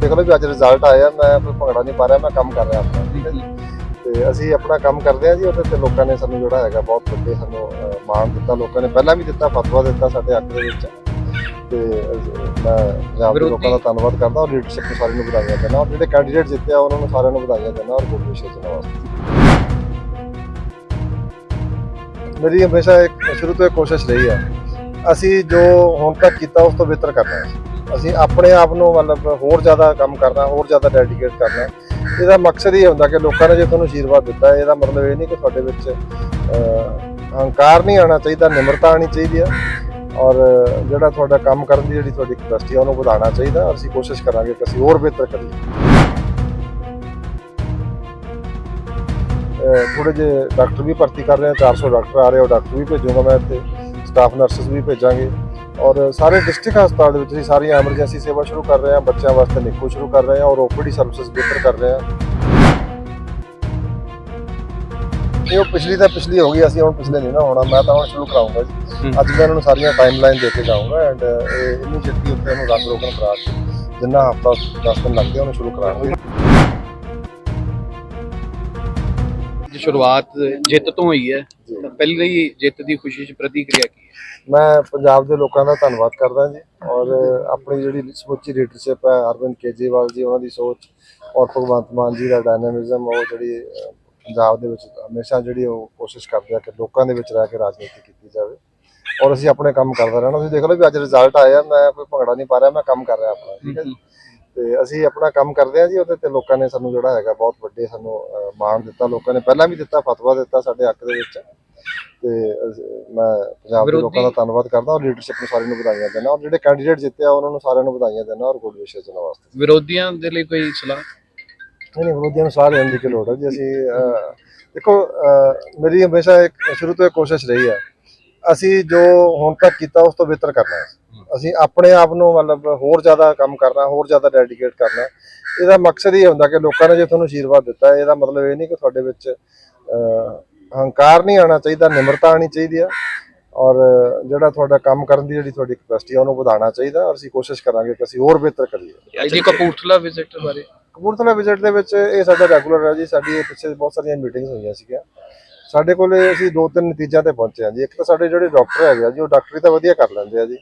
ਦੇਖ ਲਓ ਵੀ ਅੱਜ ਰਿਜ਼ਲਟ ਆਇਆ ਮੈਂ ਕੋਈ ਭੰਗੜਾ ਨਹੀਂ ਪਾ ਰਿਹਾ ਮੈਂ ਕੰਮ ਕਰ ਰਿਹਾ ਆਪਣਾ। ਠੀਕ ਹੈ ਜੀ। ਤੇ ਅਸੀਂ ਆਪਣਾ ਕੰਮ ਕਰਦੇ ਹਾਂ ਜੀ ਉਹਦੇ ਤੇ ਲੋਕਾਂ ਨੇ ਸਾਨੂੰ ਜਿਹੜਾ ਹੈਗਾ ਬਹੁਤ ਵੱਡੇ ਸਾਨੂੰ ਮਾਣ ਦਿੱਤਾ ਲੋਕਾਂ ਨੇ ਪਹਿਲਾਂ ਵੀ ਦਿੱਤਾ ਫਤਵਾ ਦਿੱਤਾ ਸਾਡੇ ਹੱਕ ਦੇ ਵਿੱਚ। ਤੇ ਮੈਂ ਪੰਜਾਬ ਦੇ ਲੋਕਾਂ ਦਾ ਧੰਨਵਾਦ ਕਰਦਾ ਔਰ ਲੀਡਰਸ਼ਿਪ ਨੂੰ ਸਾਰਿਆਂ ਨੂੰ ਵਧਾਈਆਂ ਦਿੰਦਾ ਔਰ ਜਿਹੜੇ ਕੈਂਡੀਡੇਟ ਜਿੱਤੇ ਆ ਉਹਨਾਂ ਨੂੰ ਸਾਰਿਆਂ ਨੂੰ ਵਧਾਈਆਂ ਦਿੰਦਾ ਔਰ ਗੁੱਡ ਵਿਸ਼ੇਸ ਵਾਸਤੇ ਮੇਰੀ ਹਮੇਸ਼ਾ ਇੱਕ ਸ਼ੁਰੂ ਤੋਂ ਇੱਕ ਕੋਸ਼ਿਸ਼ ਰਹੀ ਹੈ ਅਸੀਂ ਜੋ ਹੁਣ ਤੱਕ ਕੀਤਾ ਉਸ ਤੋਂ ਬਿਹਤਰ ਕਰਨਾ ਹੈ। ਅਸੀਂ ਆਪਣੇ ਆਪ ਨੂੰ ਮਤਲਬ ਹੋਰ ਜ਼ਿਆਦਾ ਕੰਮ ਕਰਨਾ, ਹੋਰ ਜ਼ਿਆਦਾ ਡੈਡੀਕੇਟ ਕਰਨਾ। ਇਹਦਾ ਮਕਸਦ ਇਹ ਹੁੰਦਾ ਕਿ ਲੋਕਾਂ ਨੇ ਜੇ ਤੁਹਾਨੂੰ ਆਸ਼ੀਰਵਾਦ ਦਿੱਤਾ, ਇਹਦਾ ਮਤਲਬ ਇਹ ਨਹੀਂ ਕਿ ਤੁਹਾਡੇ ਵਿੱਚ ਅਹੰਕਾਰ ਨਹੀਂ ਆਉਣਾ ਚਾਹੀਦਾ, ਨਿਮਰਤਾ ਆਣੀ ਚਾਹੀਦੀ ਆ। ਔਰ ਜਿਹੜਾ ਤੁਹਾਡਾ ਕੰਮ ਕਰਨ ਦੀ ਜਿਹੜੀ ਤੁਹਾਡੀ ਕਪੈਸਿਟੀ ਆ, ਉਹਨੂੰ ਵਧਾਉਣਾ ਚਾਹੀਦਾ। ਅਸੀਂ ਕੋਸ਼ਿਸ਼ ਕਰਾਂਗੇ ਕਿ ਅਸੀਂ ਹੋਰ ਬਿਹਤਰ ਕਰੀਏ। ਥੋੜੇ ਜਿਹੇ ਡਾਕਟਰ ਵੀ ਭਰਤੀ ਕਰ ਰਹੇ ਹਾਂ 400 ਡਾਕਟਰ ਆ ਰਹੇ ਉਹ ਡਾਕਟਰ ਵੀ ਭੇਜੂਗਾ ਮੈਂ ਇੱਥੇ। ਸਟਾਫ ਨਰਸਸ ਵੀ ਭੇਜਾਂਗੇ। ਔਰ ਸਾਰੇ ਡਿਸਟ੍ਰਿਕਟ ਹਸਪਤਾਲ ਦੇ ਵਿੱਚ ਅਸੀਂ ਸਾਰੀਆਂ ਐਮਰਜੈਂਸੀ ਸੇਵਾ ਸ਼ੁਰੂ ਕਰ ਰਹੇ ਹਾਂ ਬੱਚਿਆਂ ਵਾਸਤੇ ਨਿੱਕੋ ਸ਼ੁਰੂ ਕਰ ਰਹੇ ਹਾਂ ਔਰ ਓਪੀਡੀ ਸਰਵਿਸਿਜ਼ ਬਿਹਤਰ ਕਰ ਰਹੇ ਹਾਂ। ਇਹ ਉਹ ਪਿਛਲੀ ਤਾਂ ਪਿਛਲੀ ਹੋ ਗਈ ਅਸੀਂ ਹੁਣ ਪਿਛਲੇ ਨਹੀਂ ਨਾ ਹੋਣਾ ਮੈਂ ਤਾਂ ਹੁਣ ਸ਼ੁਰੂ ਕਰਾਉਂਗਾ ਜੀ। ਅੱਜ ਮੈਂ ਇਹਨਾਂ ਨੂੰ ਸਾਰੀਆਂ ਟਾਈਮਲਾਈਨ ਦੇ ਕੇ ਜਾਊਂਗਾ ਐਂਡ ਇਹ ਇਮੀਡੀਏਟਲੀ ਉੱਤੇ ਉਹਨੂੰ ਰੰਗ ਰੋਗਨ ਕਰਾ ਕੇ ਜਿੰਨਾ ਹਫਤਾ 10 ਦਿਨ ਲੱਗਦੇ ਉਹਨੂੰ ਸ਼ੁਰੂ ਕਰਾਂਗੇ ਸ਼ੁਰੂਆਤ ਜਿੱਤ ਤੋਂ ਹੋਈ ਹੈ। ਪਹਿਲੀ ਜਿੱਤ ਦੀ ਖੁਸ਼ੀ 'ਚ ਪ੍ਰਤੀਕਿਰਿਆ ਕੀ? ਮੈਂ ਪੰਜਾਬ ਦੇ ਲੋਕਾਂ ਦਾ ਧੰਨਵਾਦ ਕਰਦਾ ਜੀ ਔਰ ਆਪਣੀ ਜਿਹੜੀ ਸਮੁੱਚੀ ਲੀਡਰਸ਼ਿਪ ਹੈ ਅਰਵਿੰਦ ਕੇਜਰੀਵਾਲ ਜੀ, ਉਹਨਾਂ ਦੀ ਸੋਚ ਔਰ ਭਗਵੰਤ ਮਾਨ ਜੀ ਦਾ ਡਾਇਨਾਮਿਜ਼ਮ ਉਹ ਜਿਹੜੀ ਪੰਜਾਬ ਦੇ ਵਿੱਚ ਹਮੇਸ਼ਾ ਜਿਹੜੀ ਉਹ ਕੋਸ਼ਿਸ਼ ਕਰਦੇ ਆ ਕਿ ਲੋਕਾਂ ਦੇ ਵਿੱਚ ਰਹਿ ਕੇ ਰਾਜਨੀਤੀ ਕੀਤੀ ਜਾਵੇ ਔਰ ਅਸੀਂ ਆਪਣੇ ਕੰਮ ਕਰਦਾ ਰਹਿਣਾ। ਤੁਸੀਂ ਦੇਖ ਲਓ ਵੀ ਅੱਜ ਰਿਜ਼ਲਟ ਆਇਆ, ਮੈਂ ਕੋਈ ਭੰਗੜਾ ਨਹੀਂ ਪਾ ਰਿਹਾ, ਮੈਂ ਕੰਮ ਕਰ ਰਿਹਾ ਆਪਣਾ, ਠੀਕ ਹੈ ਜੀ। ਤੇ ਅਸੀਂ ਆਪਣਾ ਕੰਮ ਕਰਦੇ ਹਾਂ ਜੀ, ਉਹਦੇ ਤੇ ਲੋਕਾਂ ਨੇ ਸਾਨੂੰ ਜਿਹੜਾ ਹੈਗਾ ਬਹੁਤ ਵੱਡੇ ਸਾਨੂੰ ਮਾਣ ਦਿੱਤਾ, ਲੋਕਾਂ ਨੇ ਪਹਿਲਾਂ ਵੀ ਦਿੱਤਾ, ਫਤਵਾ ਦਿੱਤਾ ਸਾਡੇ ਹੱਕ ਦੇ ਵਿੱਚ। ਤੇ ਮੈਂ ਪੰਜਾਬ ਦੇ ਲੋਕਾਂ ਦਾ ਧੰਨਵਾਦ ਕਰਦਾ ਔਰ ਲੀਡਰਸ਼ਿਪ ਨੂੰ ਸਾਰਿਆਂ ਨੂੰ ਵਧਾਈਆਂ ਦਿੰਦਾ ਔਰ ਜਿਹੜੇ ਕੈਂਡੀਡੇਟ ਜਿੱਤੇ ਆ ਉਹਨਾਂ ਨੂੰ ਸਾਰਿਆਂ ਨੂੰ ਵਧਾਈਆਂ ਦਿੰਦਾ ਔਰ ਗੁੱਡ ਵਿਸ਼ੇਸ ਵਾਸਤੇ। ਵਿਰੋਧੀਆਂ ਦੇ ਲਈ ਕੋਈ ਸਲਾਹ? ਨਹੀਂ ਨਹੀਂ ਵਿਰੋਧੀਆਂ ਨੂੰ ਸਾਰਿਆਂ ਦੀ ਕੀ ਲੋੜ ਹੈ ਜੀ ਅਸੀਂ ਦੇਖੋ ਮੇਰੀ ਹਮੇਸ਼ਾ ਇੱਕ ਸ਼ੁਰੂ ਤੋਂ ਇੱਕ ਕੋਸ਼ਿਸ਼ ਰਹੀ ਹੈ। ਅਸੀਂ ਜੋ ਹੁਣ ਤੱਕ ਕੀਤਾ ਉਸ ਤੋਂ ਬਿਹਤਰ ਕਰਨਾ ਹੈ। ਅਸੀਂ ਆਪਣੇ ਆਪ ਨੂੰ ਮਤਲਬ ਹੋਰ ਜ਼ਿਆਦਾ ਕੰਮ ਕਰਨਾ ਹੋਰ ਜ਼ਿਆਦਾ ਡੈਡੀਕੇਟ ਕਰਨਾ ਇਹਦਾ ਮਕਸਦ ਇਹ ਹੁੰਦਾ ਕਿ ਲੋਕਾਂ ਨੇ ਜੇ ਤੁਹਾਨੂੰ ਆਸ਼ੀਰਵਾਦ ਦਿੱਤਾ ਇਹਦਾ ਮਤਲਬ ਇਹ ਨਹੀਂ ਕਿ ਤੁਹਾਡੇ ਵਿੱਚ ਹੰਕਾਰ ਨਹੀਂ ਆਉਣਾ ਚਾਹੀਦਾ ਨਿਮਰਤਾ ਆਣੀ ਚਾਹੀਦੀ ਹੈ ਔਰ ਜਿਹੜਾ ਤੁਹਾਡਾ ਕੰਮ ਕਰਨ ਦੀ ਜਿਹੜੀ ਤੁਹਾਡੀ ਕਪੈਸਿਟੀ ਹੈ ਉਹਨੂੰ ਵਧਾਉਣਾ ਚਾਹੀਦਾ। ਔਰ ਅਸੀਂ ਕੋਸ਼ਿਸ਼ ਕਰਾਂਗੇ ਕਿ ਅਸੀਂ ਹੋਰ ਬਿਹਤਰ ਕਰੀਏ। ਦੀ ਕਪੂਰਥਲਾ ਵਿਜ਼ਿਟ ਬਾਰੇ। ਕਪੂਰਥਲਾ ਵਿਜ਼ਿਟ ਦੇ ਵਿੱਚ ਇਹ ਸਾਡਾ ਰੈਗੂਲਰ ਹੈ ਜੀ। ਸਾਡੀ ਪਿੱਛੇ ਬਹੁਤ ਸਾਰੀਆਂ ਮੀਟਿੰਗਸ ਹੋਈਆਂ ਸੀਗੀਆਂ। ਸਾਡੇ ਕੋਲੇ ਅਸੀਂ ਦੋ ਤਿੰਨ ਨਤੀਜਿਆਂ ਤੇ ਪਹੁੰਚੇ ਹਾਂ ਜੀ। ਇੱਕ ਤਾਂ ਸਾਡੇ ਜਿਹੜੇ ਡਾਕਟਰ ਹੈਗੇ ਆ ਜੀ ਉਹ ਡਾਕਟਰੀ ਤਾਂ ਵਧੀਆ ਕਰ ਲੈਂਦੇ ਆ ਜੀ।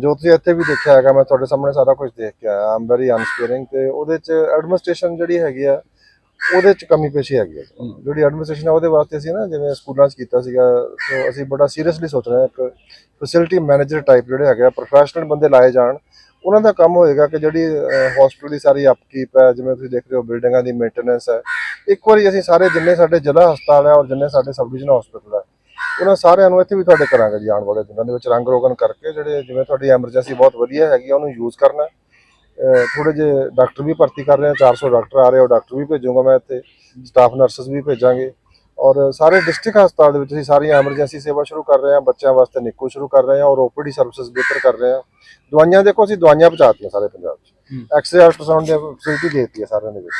ਜੋ ਤੁਸੀਂ ਇੱਥੇ ਵੀ ਦੇਖਿਆ ਹੈਗਾ ਮੈਂ ਤੁਹਾਡੇ ਸਾਹਮਣੇ ਸਾਰਾ ਕੁਝ ਦੇਖ ਕੇ ਆਇਆ। ਆਮ ਵੈਰੀ ਅਨਸਪੀਅਰਿੰਗ ਤੇ ਉਹਦੇ ਚ ਐਡਮਿਨਿਸਟ੍ਰੇਸ਼ਨ ਜਿਹੜੀ ਹੈਗੀ ਆ ਉਹਦੇ ਚ ਕਮੀ ਪੇਸ਼ੀ ਹੈਗੀ ਆ ਜਿਹੜੀ ਐਡਮਿਨਿਸਟ੍ਰੇਸ਼ਨ ਆ ਉਹਦੇ ਵਾਸਤੇ ਅਸੀਂ ਨਾ ਜਿਵੇਂ ਸਕੂਲਾਂ 'ਚ ਕੀਤਾ ਸੀਗਾ ਸੋ ਅਸੀਂ ਬੜਾ ਸੀਰੀਅਸਲੀ ਸੋਚ ਰਹੇ ਹਾਂ ਇੱਕ ਫੈਸਿਲਿਟੀ ਮੈਨੇਜਰ ਟਾਈਪ ਜਿਹੜੇ ਹੈਗੇ ਆ ਪ੍ਰੋਫੈਸ਼ਨਲ ਬੰਦੇ ਲਾਏ ਜਾਣ। ਉਹਨਾਂ ਦਾ ਕੰਮ ਹੋਏਗਾ ਕਿ ਜਿਹੜੀ ਹਸਪੀਟਲ ਦੀ ਸਾਰੀ ਅਪਕੀਪ ਹੈ ਜਿਵੇਂ ਤੁਸੀਂ ਦੇਖ ਰਹੇ ਹੋ ਬਿਲਡਿੰਗਾਂ ਦੀ ਮੇਨਟੇਨੈਂਸ ਹੈ। ਇੱਕ ਵਾਰੀ ਅਸੀਂ ਸਾਰੇ ਜਿੰਨੇ ਸਾਡੇ ਜ਼ਿਲ੍ਹਾ ਹਸਪਤਾਲ ਹੈ ਔਰ ਜਿੰਨੇ ਸਾਡੇ ਸਬ ਡਿਵੀਜ਼ਨ ਹਸਪੀਟਲ ਹੈ ਉਹਨਾਂ ਸਾਰਿਆਂ ਨੂੰ ਇੱਥੇ ਵੀ ਤੁਹਾਡੇ ਕਰਾਂਗੇ ਜੀ ਆਉਣ ਵਾਲੇ ਦਿਨਾਂ ਦੇ ਵਿੱਚ ਰੰਗ ਰੋਗਨ ਕਰਕੇ ਜਿਹੜੇ ਜਿਵੇਂ ਤੁਹਾਡੀ ਐਮਰਜੈਂਸੀ ਬਹੁਤ ਵਧੀਆ ਹੈਗੀ ਉਹਨੂੰ ਯੂਜ਼ ਕਰਨਾ। ਥੋੜੇ ਜਿਹੇ ਡਾਕਟਰ ਵੀ ਭਰਤੀ ਕਰ ਰਹੇ ਹਾਂ 400 ਡਾਕਟਰ ਆ ਰਹੇ ਉਹ ਡਾਕਟਰ ਵੀ ਭੇਜੂਗਾ ਮੈਂ ਇੱਥੇ ਸਟਾਫ ਨਰਸਸ ਵੀ ਭੇਜਾਂਗੇ। ਔਰ ਸਾਰੇ ਡਿਸਟ੍ਰਿਕਟ ਹਸਪਤਾਲ ਦੇ ਵਿੱਚ ਅਸੀਂ ਸਾਰੀਆਂ ਐਮਰਜੈਂਸੀ ਸੇਵਾ ਸ਼ੁਰੂ ਕਰ ਰਹੇ ਹਾਂ ਬੱਚਿਆਂ ਵਾਸਤੇ ਨਿੱਕੋ ਸ਼ੁਰੂ ਕਰ ਰਹੇ ਹਾਂ ਔਰ ਓਪੀਡੀ ਸਰਵਿਸਿਜ਼ ਬਿਹਤਰ ਕਰ ਰਹੇ ਹਾਂ ਦਵਾਈਆਂ ਦੇਖੋ ਅਸੀਂ ਦਵਾਈਆਂ ਪਹੁੰਚਾਤੀਆਂ ਸਾਰੇ ਪੰਜਾਬ 'ਚ। ਐਕਸਰੇ ਅਲਟਰਾਸਾਊਂਡ ਦੀ ਫੈਸਿਲਿਟੀ ਦੇ ਦਿੱਤੀ ਹੈ ਸਾਰਿਆਂ ਦੇ ਵਿੱਚ।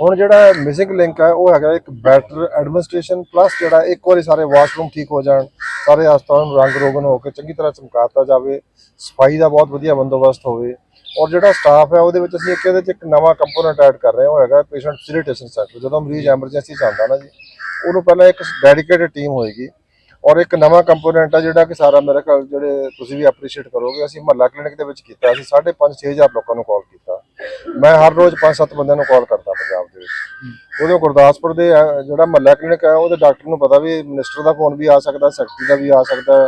ਹੁਣ ਜਿਹੜਾ ਮਿਸਿੰਗ ਲਿੰਕ ਹੈ ਉਹ ਹੈਗਾ ਇੱਕ ਬੈਟਰ ਐਡਮਿਨਿਸਟ੍ਰੇਸ਼ਨ ਪਲੱਸ ਜਿਹੜਾ ਇੱਕ ਵਾਰੀ ਸਾਰੇ ਵਾਸ਼ਰੂਮ ਠੀਕ ਹੋ ਜਾਣ ਸਾਰੇ ਹਸਪਤਾਲਾਂ ਨੂੰ ਰੰਗ ਰੋਗਨ ਹੋ ਕੇ ਚੰਗੀ ਤਰ੍ਹਾਂ ਚਮਕਾਤਾ ਜਾਵੇ ਸਫ਼ਾਈ ਦਾ ਬਹੁਤ ਵਧੀਆ ਬੰਦੋਬਸਤ ਹੋਵੇ। ਔਰ ਜਿਹੜਾ ਸਟਾਫ ਹੈ ਉਹਦੇ ਵਿੱਚ ਅਸੀਂ ਇੱਕ ਇਹਦੇ ਵਿੱਚ ਇੱਕ ਨਵਾਂ ਕੰਪੋਨੈਂਟ ਐਡ ਕਰ ਰਹੇ ਹਾਂ ਉਹ ਹੈਗਾ ਪੇਸ਼ੈਂਟ ਫੈਸਿਲਿਟੇਸ਼ਨ ਸੈਂਟਰ ਜਦੋਂ ਮਰੀਜ਼ ਐਮਰਜੈਂਸੀ ਚ ਆਉਂਦਾ ਨਾ ਜੀ ਉਹਨੂੰ ਪਹਿਲਾਂ ਇੱਕ ਡੈਡੀਕੇਟਡ ਟੀਮ ਹੋਏਗੀ ਔਰ ਇੱਕ ਨਵਾਂ ਕੰਪੋਨੈਂਟ ਆ ਜਿਹੜਾ ਕਿ ਸਾਰਾ ਮੇਰੇ ਖਿਆਲ ਜਿਹੜੇ ਤੁਸੀਂ ਵੀ ਐਪਰੀਸ਼ੀਏਟ ਕਰੋਗੇ ਅਸੀਂ ਮਹੱਲਾ ਕਲੀਨਿਕ ਦੇ ਵਿੱਚ ਕੀਤਾ ਅਸੀਂ 5.5 6000 ਲੋਕਾਂ ਨੂੰ ਕਾਲ ਕੀਤਾ। ਮੈਂ ਹਰ ਰੋਜ਼ 5-7 ਬੰਦਿਆਂ ਨੂੰ ਕਾਲ ਕਰਦਾ ਪੰਜਾਬ ਦੇ ਵਿੱਚ। ਉਦੋਂ ਗੁਰਦਾਸਪੁਰ ਦੇ ਅਹ, ਜਿਹੜਾ ਮਹੱਲਾ ਕਲੀਨਿਕ ਹੈ ਉਹਦੇ ਡਾਕਟਰ ਨੂੰ ਪਤਾ ਵੀ ਮਿਨਿਸਟਰ ਦਾ ਫੋਨ ਵੀ ਆ ਸਕਦਾ ਸੈਕਟਰੀ ਦਾ ਵੀ ਆ ਸਕਦਾ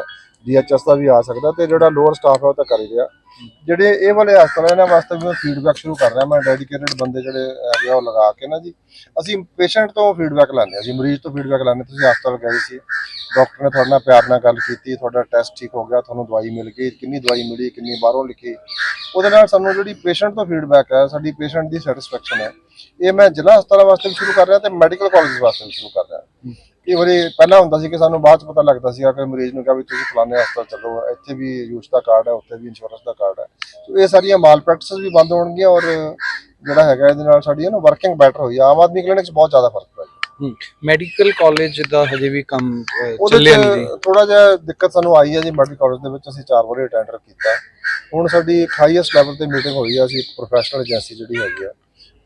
ਡੀਐਚਐਸ ਦਾ ਵੀ ਆ ਸਕਦਾ ਤੇ ਜਿਹੜਾ ਲੋਅਰ ਸਟਾਫ ਹੈ ਉਹ ਤਾਂ ਕਰੀ ਹੀ ਰਿਹਾ। ਜਿਹੜੇ ਇਹ ਵਾਲੇ ਹਸਪਤਾਲ ਇਹਨਾਂ ਵਾਸਤੇ ਵੀ ਮੈਂ ਫੀਡਬੈਕ ਸ਼ੁਰੂ ਕਰ ਰਿਹਾ। ਮੈਂ ਡੈਡੀਕੇਟਡ ਬੰਦੇ ਜਿਹੜੇ ਹੈਗੇ ਆ ਉਹ ਲਗਾ ਕੇ ਨਾ ਜੀ। ਅਸੀਂ ਪੇਸ਼ੈਂਟ ਤੋਂ ਫੀਡਬੈਕ ਲੈਂਦੇ ਹਾਂ ਜੀ। ਮਰੀਜ਼ ਤੋਂ ਫੀਡਬੈਕ ਲੈਂਦੇ ਤੁਸੀਂ ਹਸਪਤਾਲ ਗਏ ਸੀ। ਡਾਕਟਰ ਨੇ ਤੁਹਾਡੇ ਨਾਲ ਪਿਆਰ ਨਾਲ ਗੱਲ ਕੀਤੀ। ਤੁਹਾਡਾ ਟੈਸਟ ਠੀਕ ਹੋ ਗਿਆ। ਤੁਹਾਨੂੰ ਦਵਾਈ ਮਿਲ ਗਈ। ਕਿੰਨੀ ਦਵਾਈ ਮਿਲੀ, ਕਿੰਨੀ ਬਾਹਰੋਂ ਲਿਖੀ। ਉਹਦੇ ਨਾਲ ਸਾਨੂੰ ਜਿਹੜੀ ਪੇਸ਼ੈਂਟ ਤੋਂ ਫੀਡਬੈਕ ਹੈ, ਸਾਡੀ ਪੇਸ਼ੈਂਟ ਦੀ ਸੈਟੀਸਫੈਕਸ਼ਨ ਹੈ। ਇਹ ਮੈਂ ਜ਼ਿਲ੍ਹਾ ਹਸਪਤਾਲਾਂ ਵਾਸਤੇ ਵੀ ਸ਼ੁਰੂ ਕਰ ਰਿਹਾ ਤੇ ਮੈਡੀਕਲ ਕਾਲਜ ਵਾਸਤੇ ਵੀ ਸ਼ੁਰੂ ਕਰ ਰਿਹਾ। ਕਈ ਵਾਰੀ ਪਹਿਲਾਂ ਹੁੰਦਾ ਸੀ ਕਿ ਸਾਨੂੰ ਬਾਅਦ ਚ ਪਤਾ ਲੱਗਦਾ ਸੀਗਾ ਕਿ ਮਰੀਜ਼ ਨੂੰ ਕਿਹਾ ਵੀ ਤੁਸੀਂ ਫਲਾਣੇ ਹਸਪਤਾਲ ਚੱਲੋ ਇੱਥੇ ਵੀ ਯੂਜ਼ ਦਾ ਕਾਰਡ ਹੈ ਉੱਥੇ ਵੀ ਇੰਸ਼ੋਰੈਂਸ ਦਾ ਕਾਰਡ ਹੈ। ਸੋ ਇਹ ਸਾਰੀਆਂ ਮਾਲ ਪ੍ਰੈਕਟਿਸਸ ਵੀ ਬੰਦ ਹੋਣਗੀਆਂ ਔਰ ਜਿਹੜਾ ਹੈਗਾ ਇਹਦੇ ਨਾਲ ਸਾਡੀ ਨਾ ਵਰਕਿੰਗ ਬੈਟਰ ਹੋਈ। ਆ। ਆਮ ਆਦਮੀ ਕਲੀਨਿਕ 'ਚ ਬਹੁਤ ਜ਼ਿਆਦਾ ਫ਼ਰਕ ਪਿਆ ਮੈਡੀਕਲ ਕਾਲਜ ਦਾ ਹਜੇ ਵੀ ਕੰਮ ਉਹਦੇ ਚੱਲਿਆ ਨਹੀਂ। ਜੀ ਥੋੜਾ ਜਿਹਾ ਦਿੱਕਤ ਸਾਨੂੰ ਆਈ ਹੈ ਜੀ ਮੈਡੀਕਲ ਕਾਲਜ ਦੇ ਵਿੱਚ ਅਸੀਂ ਚਾਰ ਵਾਰੀ ਟੈਂਡਰ ਕੀਤਾ। ਹੁਣ ਸਾਡੀ ਹਾਈਐਸਟ ਲੈਵਲ ਤੇ ਮੀਟਿੰਗ ਹੋਈ ਆ ਅਸੀਂ ਇੱਕ ਪ੍ਰੋਫੈਸ਼ਨਲ ਏਜੰਸੀ ਜਿਹੜੀ ਹੈਗੀ ਆ।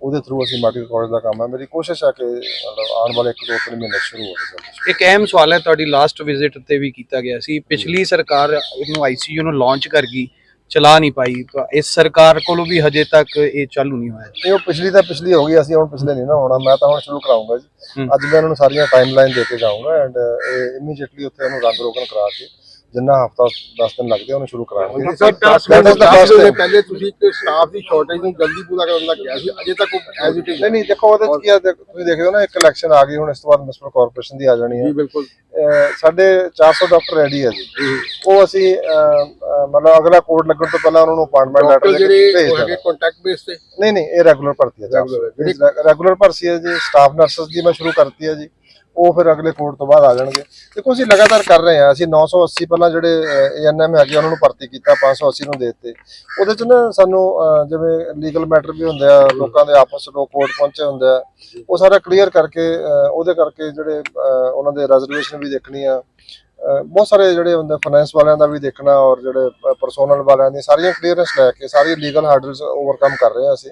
ਉਹਦੇ ਥਰੂ ਅਸੀਂ ਮੈਡੀਕਲ ਕਾਲਜ ਦਾ ਕੰਮ ਹੈ। ਮੇਰੀ ਕੋਸ਼ਿਸ਼ ਆ ਕਿ ਮਤਲਬ ਆਉਣ ਵਾਲੇ ਇੱਕ ਦੋ ਤਿੰਨ ਮਹੀਨੇ 'ਚ ਸ਼ੁਰੂ ਹੋ ਜਾਵੇ ਇੱਕ ਅਹਿਮ ਸਵਾਲ ਹੈ ਤੁਹਾਡੀ ਲਾਸਟ ਵਿਜ਼ਿਟ ਤੇ ਵੀ ਕੀਤਾ ਗਿਆ ਸੀ। ਪਿਛਲੀ ਸਰਕਾਰ ਇਹਨੂੰ ਆਈਸੀਯੂ ਨੂੰ ਲਾਂਚ ਕਰ ਗਈ ਚਲਾ ਨਹੀਂ ਪਾਈ। ਤਾਂ ਇਸ ਸਰਕਾਰ ਕੋਲੋਂ ਵੀ ਹਜੇ ਤੱਕ ਇਹ ਚਾਲੂ ਨਹੀਂ ਹੋਇਆ ਇਹ ਉਹ ਪਿਛਲੀ ਤਾਂ ਪਿਛਲੀ ਹੋ ਗਈ ਅਸੀਂ ਹੁਣ ਪਿਛਲੇ ਨਹੀਂ ਨਾ ਹੋਣਾ ਮੈਂ ਤਾਂ ਹੁਣ ਸ਼ੁਰੂ ਕਰਾਉਂਗਾ ਜੀ। ਹੂੰ। ਅੱਜ ਮੈਂ ਇਹਨਾਂ ਨੂੰ ਸਾਰੀਆਂ ਟਾਈਮਲਾਈਨ ਦੇ ਕੇ ਜਾਊਂਗਾ ਐਂਡ ਇਮੀਡੀਏਟਲੀ ਉੱਥੇ ਉਹਨੂੰ ਰੰਗ ਰੋਗਨ ਕਰਾ ਕੇ ਜਿੰਨਾ ਹਫਤਾ 10 ਦਿਨ ਲੱਗਦੇ ਉਹਨੂੰ ਸ਼ੁਰੂ ਕਰਾਂਗੇ ਸਰ That is the ਦਸ first ਦਿਨ thing. ਪਹਿਲੇ ਤੁਸੀਂ ਇੱਕ ਸਟਾਫ ਦੀ ਸ਼ਾਰਟੇਜ ਨੂੰ ਜਲਦੀ ਪੂਰਾ ਕਰਨ ਦਾ ਕਿਹਾ ਸੀ ਅਜੇ ਤੱਕ ਉਹ ਐਜ਼ ਇਟ ਇਜ਼ ਨਹੀਂ ਨਹੀਂ ਦੇਖੋ ਉਹਦੇ ਚ ਕੀ ਆ ਤੁਸੀਂ ਦੇਖਦੇ ਹੋ ਨਾ ਇੱਕ ਇਲੈਕਸ਼ਨ ਆ ਗਈ ਹੁਣ ਇਸ ਤੋਂ ਬਾਅਦ ਮਿਊਨਿਸਪਲ ਕਾਰਪੋਰੇਸ਼ਨ ਦੀ ਆ ਜਾਣੀ ਹੈ। ਜੀ ਬਿਲਕੁਲ। ਸਾਡੇ 400 ਡਾਕਟਰ ਰੈਡੀ ਹੈ ਜੀ। ਉਹ ਅਸੀਂ ਮਤਲਬ ਅਗਲਾ ਕੋਡ ਲੱਗਣ ਤੋਂ ਪਹਿਲਾਂ ਉਹਨਾਂ ਨੂੰ ਅਪਾਇੰਟਮੈਂਟ ਲੈਟਰ ਜਿਹੜੇ ਹੈਗੇ ਕੰਟੈਕਟ ਬੇਸ ਤੇ? ਨਹੀਂ ਨਹੀਂ ਇਹ ਰੈਗੂਲਰ ਭਰਤੀ ਹੈ। ਰੈਗੂਲਰ ਭਰਤੀ ਹੈ ਜੀ ਸਟਾਫ ਨਰਸਸ ਦੀ ਮੈਂ ਸ਼ੁਰੂ ਕਰਤੀ ਹੈ ਜੀ। ਉਹ ਫਿਰ ਅਗਲੇ ਕੋਰਟ ਤੋਂ ਬਾਅਦ ਆ ਜਾਣਗੇ। ਦੇਖੋ, ਅਸੀਂ ਲਗਾਤਾਰ ਕਰ ਰਹੇ ਹਾਂ। ਅਸੀਂ 980 ਪਹਿਲਾਂ ਜਿਹੜੇ ਏਐਨਐਮ ਹੈਗੇ, ਉਹਨਾਂ ਨੂੰ ਭਰਤੀ ਕੀਤਾ 580 ਨੂੰ ਦੇ ਦਿੱਤੇ। ਉਹਦੇ ਚ ਨਾ ਸਾਨੂੰ ਜਿਵੇਂ ਲੀਗਲ ਮੈਟਰ ਵੀ ਹੁੰਦੇ ਆ, ਲੋਕਾਂ ਦੇ ਆਪਸ ਵਿੱਚ ਕੋਰਟ ਪਹੁੰਚੇ ਹੁੰਦੇ ਆ, ਉਹ ਸਾਰਾ ਕਲੀਅਰ ਕਰਕੇ ਉਹਦੇ ਕਰਕੇ ਜਿਹੜੇ ਉਹਨਾਂ ਦੇ ਰੈਜ਼ਰਵੇਸ਼ਨ ਵੀ ਦੇਖਣੀ ਆ। ਬਹੁਤ ਸਾਰੇ ਜਿਹੜੇ ਹੁੰਦੇ ਫਾਈਨੈਂਸ ਵਾਲਿਆਂ ਦਾ ਵੀ ਦੇਖਣਾ ਔਰ ਜਿਹੜੇ ਪਰਸੋਨਲ ਵਾਲਿਆਂ ਦੀ ਸਾਰੀਆਂ ਕਲੀਅਰੈਂਸ ਲੈ ਕੇ, ਸਾਰੀ ਲੀਗਲ ਹਾਰਡਲਸ ਓਵਰਕਮ ਕਰ ਰਹੇ ਹਾਂ ਅਸੀਂ।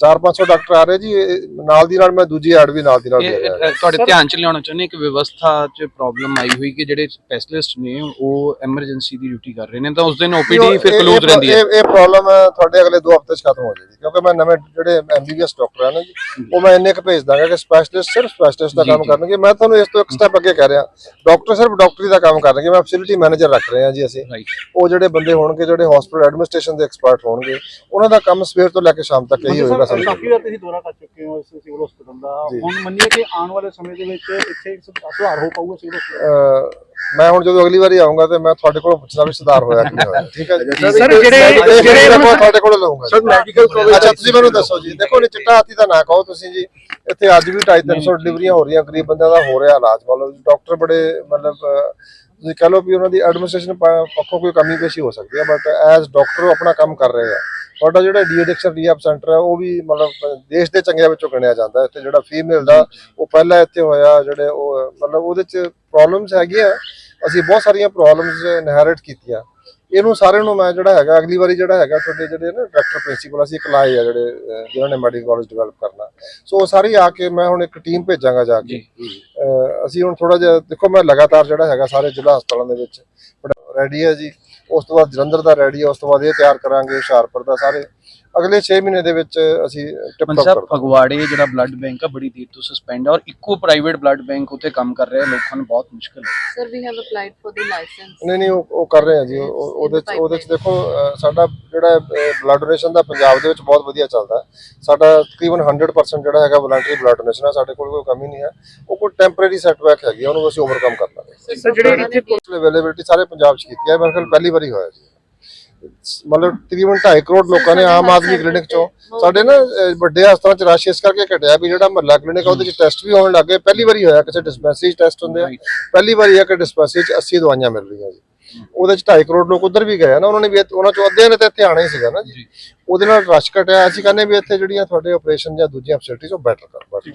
4-500 ਡਾਕਟਰ ਆ ਰਹੇ ਜੀ ਇਹ ਨਾਲ ਦੀ ਨਾਲ ਮੈਂ ਦੂਜੀ ਐਡ ਵੀ ਨਾਲ ਦੀ ਨਾਲ ਦੇ ਰਿਹਾ ਤੁਹਾਡੇ ਧਿਆਨ ਚ ਲਿਆਉਣਾ ਚਾਹੁੰਦੇ ਕਿ ਵਿਵਸਥਾ 'ਚ ਪ੍ਰੋਬਲਮ ਆਈ ਹੋਈ ਕਿ ਜਿਹੜੇ ਸਪੈਸ਼ਲਿਸਟ ਨੇ ਉਹ ਐਮਰਜੈਂਸੀ ਦੀ ਡਿਊਟੀ ਕਰ ਰਹੇ ਨੇ ਤਾਂ ਉਸ ਦਿਨ ਓਪੀਡੀ ਫਿਰ ਕਲੋਜ਼ ਰਹਿੰਦੀ ਹੈ। ਇਹ ਪ੍ਰੋਬਲਮ ਤੁਹਾਡੇ ਅਗਲੇ 2 ਹਫ਼ਤੇ ਚ ਖਤਮ ਹੋ ਜਾਏਗੀ ਕਿਉਂਕਿ ਮੈਂ ਨਵੇਂ ਜਿਹੜੇ ਐਮਬੀਬੀਐਸ ਡਾਕਟਰ ਆ ਨਾ ਜੀ ਉਹ ਮੈਂ ਇੰਨੇ ਕੁ ਭੇਜ ਦਾਂਗਾ ਕਿ ਸਪੈਸ਼ਲਿਸਟ ਸਿਰਫ ਸਪੈਸ਼ਲਿਸਟ ਦਾ ਕੰਮ। ਕਰਨਗੇ। ਮੈਂ ਤੁਹਾਨੂੰ ਇਸ ਤੋਂ ਇੱਕ ਸਟੈਪ ਅੱਗੇ ਕਹਿ ਰਿਹਾ ਡਾਕਟਰ ਸਿਰਫ ਡਾਕਟਰੀ ਦਾ ਕੰਮ ਕਰਨਗੇ। ਮੈਂ ਫੈਸਿਲਿਟੀ ਮੈਨੇਜਰ ਰੱਖ ਰਹੇ ਹਾਂ ਜੀ ਅਸੀਂ। ਉਹ ਜਿਹੜੇ ਬੰਦੇ ਹੋਣਗੇ ਜਿਹੜੇ ਹਸਪੀਟਲ ਐਡਮਿਨਿਸਟ੍ਰੇਸ਼ਨ ਦੇ ਐਕਸਪਰਟ ਹੋਣਗੇ ਉਹਨਾਂ ਦਾ ਕੰਮ ਸਵੇਰ ਤੋਂ ਲੈ ਕੇ ਸ਼ਾਮ ਤੱਕ ਇਹੀ ਹੋਏਗਾ ਸਰ ਸਮਝੋ ਕਾਫੀ ਵਾਰ ਤੁਸੀਂ ਦੌਰਾ ਕਰ ਚੁੱਕੇ ਹੋ ਇਸ ਸਿਵਲ ਹਸਪੀਟਲ ਦਾ। ਹੁਣ ਮੰਨੀਏ ਕਿ ਆਉਣ ਵਾਲੇ ਸਮੇਂ ਦੇ ਵਿੱਚ ਇੱਥੇ ਸੁਧਾਰ ਹੋ ਪਾਊਗਾ ਸਿਵਲ ਹਸਪੀਟਲ ਮੈਂ ਹੁਣ ਜਦੋਂ ਅਗਲੀ ਵਾਰੀ ਆਉਂਗਾ ਤੇ ਮੈਂ ਤੁਹਾਡੇ ਕੋਲੋਂ ਪੁੱਛਣਾ ਵੀ ਸੁਧਾਰ ਹੋਇਆ ਕਿ ਨਹੀਂ ਹੋਇਆ। ਠੀਕ ਹੈ ਜੀ। ਸਰ, ਜਿਹੜੇ- ਜਿਹੜੇ ਦੇਖੋ ਤੁਹਾਡੇ ਕੋਲੋਂ ਲਵਾਂਗਾ ਸਰ ਮੈਡੀਕਲ ਕਾਲਜ ਅੱਛਾ ਤੁਸੀਂ ਮੈਨੂੰ ਦੱਸੋ ਜੀ। ਦੇਖੋ ਨੀ ਚਿੱਟਾ ਹਾਥੀ ਦਾ ਨਾ ਕਹੋ ਤੁਸੀਂ ਜੀ। ਇੱਥੇ ਅੱਜ ਵੀ 250 ਡਿਲੀਵਰੀਆਂ ਹੋ ਰਹੀਆਂ ਗਰੀਬ ਬੰਦਿਆਂ ਦਾ ਹੋ ਰਿਹਾ ਇਲਾਜ। ਮਤਲਬ ਡਾਕਟਰ ਬੜੇ ਮਤਲਬ ਤੁਸੀਂ ਕਹ ਲਓ ਵੀ ਉਹਨਾਂ ਦੀ ਐਡਮਿਨਿਸਟ੍ਰੇਸ਼ਨ ਪੱਖੋਂ ਕੋਈ ਕਮੀ ਪੇਸ਼ੀ ਹੋ ਸਕਦੀ ਹੈ ਬਟ ਐਜ਼ ਡਾਕਟਰ ਉਹ ਆਪਣਾ ਕੰਮ ਕਰ ਰਹੇ ਆ। ਤੁਹਾਡਾ ਜਿਹੜਾ ਡੀ ਐਡਿਕਸ਼ਨ ਰੀਹੈਬ ਸੈਂਟਰ ਹੈ ਉਹ ਵੀ ਮਤਲਬ ਦੇਸ਼ ਦੇ ਚੰਗਿਆਂ ਵਿੱਚੋਂ ਗਿਣਿਆ ਜਾਂਦਾ। ਇੱਥੇ ਜਿਹੜਾ ਫੀਮੇਲ ਦਾ ਉਹ ਪਹਿਲਾਂ ਇੱਥੇ ਹੋਇਆ ਜਿਹੜੇ ਉਹ ਮਤਲਬ ਉਹਦੇ ਚ ਪ੍ਰੋਬਲਮਸ ਹੈਗੀਆਂ। ਅਸੀਂ ਬਹੁਤ ਸਾਰੀਆਂ ਪ੍ਰੋਬਲਮਸ ਇਨਹੈਰਿਟ ਕੀਤੀਆਂ। ਇਹਨੂੰ ਸਾਰਿਆਂ ਨੂੰ ਮੈਂ ਜਿਹੜਾ ਹੈਗਾ ਅਗਲੀ ਵਾਰੀ ਜਿਹੜਾ ਹੈਗਾ ਤੁਹਾਡੇ ਜਿਹੜੇ ਨਾ ਡਾਇਰੈਕਟਰ ਪ੍ਰਿੰਸੀਪਲ ਅਸੀਂ ਇੱਕ ਲਾਏ ਆ ਜਿਹੜੇ ਜਿਨ੍ਹਾਂ ਨੇ ਮੈਡੀਕਲ ਕਾਲਜ ਡਿਵੈਲਪ ਕਰਨਾ। ਸੋ ਸਾਰੀ ਆ ਕੇ ਮੈਂ ਹੁਣ ਇੱਕ ਟੀਮ ਭੇਜਾਂਗਾ ਜਾ ਕੇ। ਅਸੀਂ ਹੁਣ ਥੋੜਾ ਜਿਹਾ ਦੇਖੋ ਮੈਂ ਲਗਾਤਾਰ ਜਿਹੜਾ ਹੈਗਾ ਸਾਰੇ ਜ਼ਿਲ੍ਹਾ ਹਸਪਤਾਲਾਂ ਦੇ ਵਿੱਚ ਰੈਡੀ ਹੈ ਜੀ। ਉਸ ਤੋਂ ਬਾਅਦ ਜਲੰਧਰ ਦਾ ਰੈਡੀ ਹੈ ਉਸ ਤੋਂ ਬਾਅਦ ਇਹ ਤਿਆਰ ਕਰਾਂਗੇ ਹੁਸ਼ਿਆਰਪੁਰ ਦਾ ਸਾਰੇ। ਅਗਲੇ 6 ਮਹੀਨੇ ਦੇ ਵਿੱਚ ਅਸੀਂ ਟਿਪ ਟੌਪ ਕਰ ਫਗਵਾੜੇ ਜਿਹੜਾ ਬਲੱਡ ਬੈਂਕ ਆ ਬੜੀ ਦੇਰ ਤੋਂ ਸਸਪੈਂਡ ਹੈ ਔਰ ਇੱਕੋ ਪ੍ਰਾਈਵੇਟ ਬਲੱਡ ਬੈਂਕ ਉੱਥੇ ਕੰਮ ਕਰ ਰਿਹਾ ਲੋਕਾਂ ਨੂੰ ਬਹੁਤ ਮੁਸ਼ਕਲ ਹੈ। Sir, we have applied for the license. ਨਹੀਂ ਨਹੀਂ ਉਹ ਉਹ ਕਰ ਰਹੇ ਆ ਜੀ ਉਹ- ਉਹ- ਉਹਦੇ ਚ ਉਹਦੇ ਚ ਦੇਖੋ ਸਾਡਾ ਜਿਹੜਾ ਬਲੱਡ ਡੋਨੇਸ਼ਨ ਦਾ ਪੰਜਾਬ ਦੇ ਵਿੱਚ ਬਹੁਤ ਵਧੀਆ ਚੱਲਦਾ ਹੈ। ਸਾਡਾ ਤਕਰੀਬਨ 100% ਜਿਹੜਾ ਹੈਗਾ ਵਲੰਟਰੀ ਬਲੱਡ ਡੋਨੇਸ਼ਨ ਹੈ ਸਾਡੇ ਕੋਲ ਕੋਈ ਕਮੀ ਨਹੀਂ ਹੈ। ਉਹ ਕੋਈ ਟੈਂਪਰੇਰੀ ਸੈਟਬੈਕ ਹੈਗੀ ਆ, ਉਹਨੂੰ ਅਸੀਂ ਓਵਰਕਮ ਕਰ ਲਾਂਗੇ। Sir, ਜਿਹੜੇ ਇੱਥੇ ਅਵੇਲੇਬਿਲਟੀ ਸਾਰੇ ਪੰਜਾਬ 'ਚ ਕੀਤੀ ਹੈ ਮੇਰੇ ਖਿਆਲ ਪਹਿਲੀ ਵਾਰੀ ਹੋਇਆ ਜੀ। ਮਤਲਬ ਤਕਰੀਬਨ 2.5 ਕਰੋੜ ਲੋਕਾਂ ਨੇ ਆਮ ਆਦਮੀ ਕਲੀਨਿਕ ਚੋਂ ਸਾਡੇ ਨਾ ਵੱਡੇ ਹਸਪਤਾਲਾਂ 'ਚ ਰਸ਼ ਇਸ ਕਰਕੇ ਘਟਿਆ ਵੀ ਜਿਹੜਾ ਮਹੱਲਾ ਕਲੀਨਿਕ ਆ ਉਹਦੇ 'ਚ ਟੈਸਟ ਵੀ ਹੋਣ ਲੱਗੇ ਪਹਿਲੀ ਵਾਰੀ ਹੋਇਆ ਕਿਸੇ ਡਿਸਪੈਂਸਰੀ 'ਚ ਟੈਸਟ ਹੁੰਦੇ ਆ। ਪਹਿਲੀ ਵਾਰੀ ਹੈ ਕਿ ਡਿਸਪੈਂਸਰੀ 'ਚ 80 ਦਵਾਈਆਂ ਮਿਲ ਰਹੀਆਂ ਜੀ। ਉਹਦੇ 'ਚ 2.5 ਕਰੋੜ ਲੋਕ ਉਧਰ ਵੀ ਗਏ ਆ ਨਾ ਉਹਨਾਂ ਨੇ ਵੀ ਉਹਨਾਂ 'ਚੋਂ ਅੱਧਿਆਂ ਨੇ ਤਾਂ ਇੱਥੇ ਆਣਾ ਹੀ ਸੀਗਾ ਨਾ ਜੀ। ਉਹਦੇ ਨਾਲ ਰਸ਼ ਘਟਿਆ। ਅਸੀਂ ਕਹਿੰਦੇ ਵੀ ਇੱਥੇ ਜਿਹੜੀਆਂ ਤੁਹਾਡੇ ਆਪਰੇਸ਼ਨ ਜਾਂ ਦੂਜੀਆਂ ਫੈਸਿਲਿਟੀਆਂ ਉਹ ਬੈਟਰ ਕਰ ਬੈਟਰ